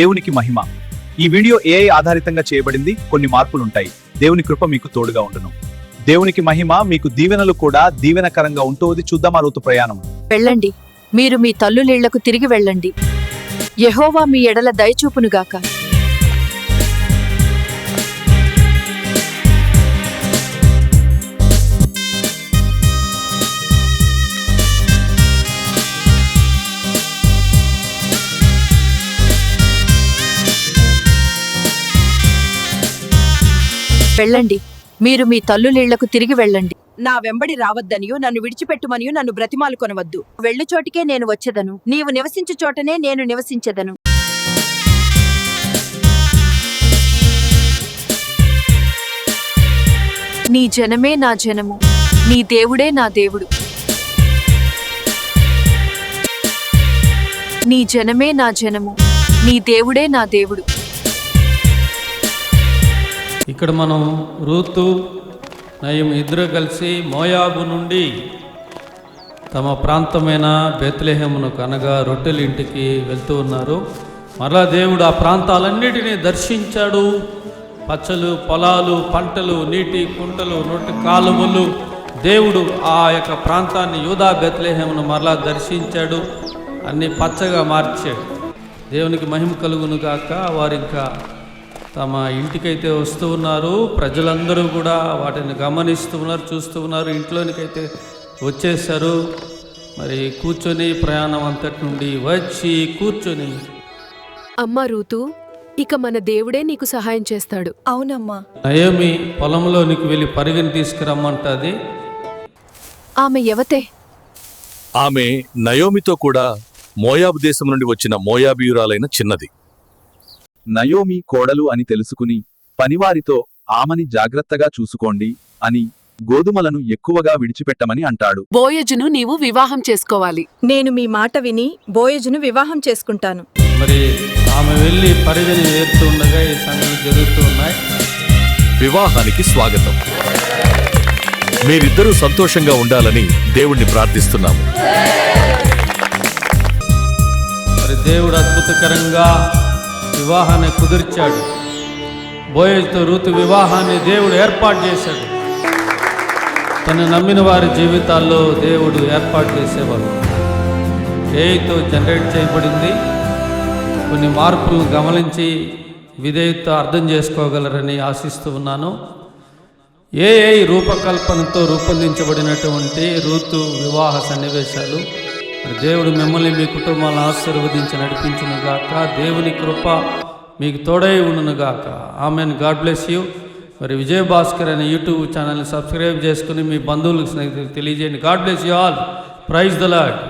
దేవునికి మహిమ. ఈ video AI ఆధారితంగా చేయబడింది. కొన్ని మార్పులుంటాయి. దేవుని కృప మీకు తోడుగా ఉండను. దేవునికి మహిమ మీకు దీవెనలు కూడా దీవెనకరంగా ఉంటుంది చూద్దాం ఆ ఋతు ప్రయాణం. వెళ్ళండి. మీరు మీ తల్లులీళ్ళకు తిరిగి వెళ్ళండి. యెహోవా మీ ఎడల దయచూపునుగాక. వెళ్ళండి. మీరు మీ తల్లులీళ్ళకు తిరిగి వెళ్ళండి. నా వెంబడి రావద్దనియు నన్ను విడిచిపెట్టుమనియు నన్ను బ్రతిమాలు కొనవద్దు వెళ్ళు చోటికే నేను వచ్చెదను. నీవు నివసించు చోటనే నేను నివసించెదను. నీ జనమే నా జనము. నీ దేవుడే నా దేవుడు. నీ జనమే నా జనము. నీ దేవుడే నా దేవుడు. ఇక్కడ మనం రూతు నయం ఇద్దరు కలిసి మోయాబు నుండి తమ ప్రాంతమైన బెత్లెహేమునకు అనగా రొట్టెల ఇంటికి వెళ్తూ ఉన్నారు. మరలా దేవుడు ఆ ప్రాంతాలన్నిటినీ దర్శించాడు. పచ్చలు పొలాలు పంటలు నీటి కుంటలు రొట్టె కాలువలు. దేవుడు ఆ యొక్క ప్రాంతాన్ని యూదా బెత్లేహమును మరలా దర్శించాడు. అన్ని పచ్చగా మార్చాడు. దేవునికి మహిమ కలుగును గాక. వారు ఇంకా తమ ఇంటికైతే వస్తూ ఉన్నారు. ప్రజలందరూ కూడా వాటిని గమనిస్తూ ఉన్నారు చూస్తూ ఉన్నారు. ఇంట్లోనికైతే వచ్చేసారు మరి కూర్చొని ప్రయాణం అంతటి నుండి వచ్చి కూర్చొని. అమ్మా రూతు ఇక మన దేవుడే నీకు సహాయం చేస్తాడు. అవునమ్మా. నయోమి పొలంలోనికి వెళ్ళి పరిగెని తీసుకురమ్మంటుంది. ఆమె ఎవతే? ఆమె నయోమితో కూడా మోయాబు దేశం నుండి వచ్చిన మోయాబీయురాలైన చిన్నది. నయోమి కోడలు అని తెలుసుకుని పనివారితో ఆమని జాగ్రత్తగా చూసుకోండి అని గోధుమలను ఎక్కువగా విడిచిపెట్టమని అంటాడు. బోయజును నీవు వివాహం చేసుకోవాలి. నేను మీ మాట విని బోయజును వివాహం చేసుకుంటాను. మరి ఆమె వెళ్ళి పరిగెని ఏరుతూ ఉండగా ఈ సంగతులు జరుగుతూ ఉన్నాయి వివాహానికి స్వాగతం. మీరిద్దరూ సంతోషంగా ఉండాలని దేవుణ్ణి ప్రార్థిస్తున్నాము. మరి దేవుడు అద్భుతకరంగా వివాహాన్ని కుదిర్చాడు. బోయజ్తో ఋతు వివాహాన్ని దేవుడు ఏర్పాటు చేశాడు. తను నమ్మిన వారి జీవితాల్లో దేవుడు ఏర్పాటు చేసేవాడు. ఏఐతో జనరేట్ చేయబడింది. కొన్ని మార్పులను గమనించి విధేయత అర్థం చేసుకోగలరని ఆశిస్తూ ఉన్నాను. ఏఐ రూపకల్పనతో రూపొందించబడినటువంటి ఋతు వివాహ సన్నివేశాలు దేవుడు మిమ్మల్ని మీ కుటుంబాలను ఆశీర్వదించి నడిపించును గాక. దేవుని కృప మీకు తోడై ఉండును గాక. ఆమెన్. God bless you. మరి విజయ్ భాస్కర్ అనే యూట్యూబ్ ఛానల్ని సబ్స్క్రైబ్ చేసుకుని మీ బంధువులకు స్నేహితులకు తెలియజేయండి. God bless you all. Praise the Lord